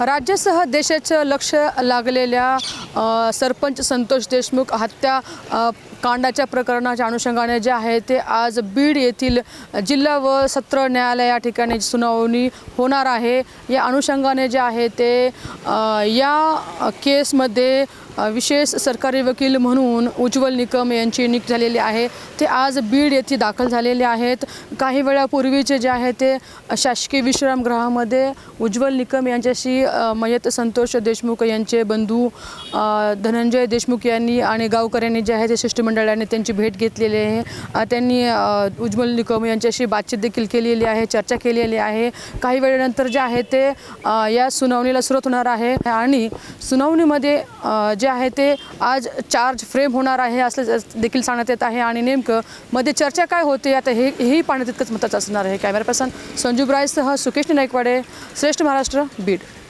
राज्यासह देशाचं लक्ष लागलेल्या सरपंच संतोष देशमुख हत्या कांडाच्या प्रकरणाच्या अनुषंगाने जे आहे ते आज बीड येथील जिल्हा व सत्र न्यायालय या ठिकाणी सुनावणी होणार आहे. या अनुषंगाने जे आहे ते या केसमध्ये विशेष सरकारी वकील म्हणून उज्ज्वल निकम यांची नियुक्ती झालेली आहे. ते आज बीड येथे दाखल झालेले आहेत. काही वेळापूर्वीचे जे आहे ते शासकीय विश्रामगृहामध्ये उज्ज्वल निकम यांच्याशी मयत संतोष देशमुख यांचे बंधू धनंजय देशमुख यांनी आणि गावकऱ्यांनी जे आहे ते शिष्टमंडळाने त्यांची भेट घेतलेली आहे. त्यांनी उज्ज्वल निकम यांच्याशी बातचीत देखील केलेली आहे चर्चा केलेली आहे. काही वेळेनंतर जे आहे ते या सुनावणीला सुरुवात होणार आहे. आणि सुनावणीमध्ये जे आहे ते आज चार्ज फ्रेम होणार आहे असं देखील सांगण्यात येत आहे. आणि नेमकं मध्ये चर्चा काय होते आता हे हेही पाहण्यात तितकंच महत्त्वाचं असणार आहे. कॅमेरा पर्सन संजू ब्रायसह सुकेश नाईकवाडे श्रेष्ठ महाराष्ट्र बीड.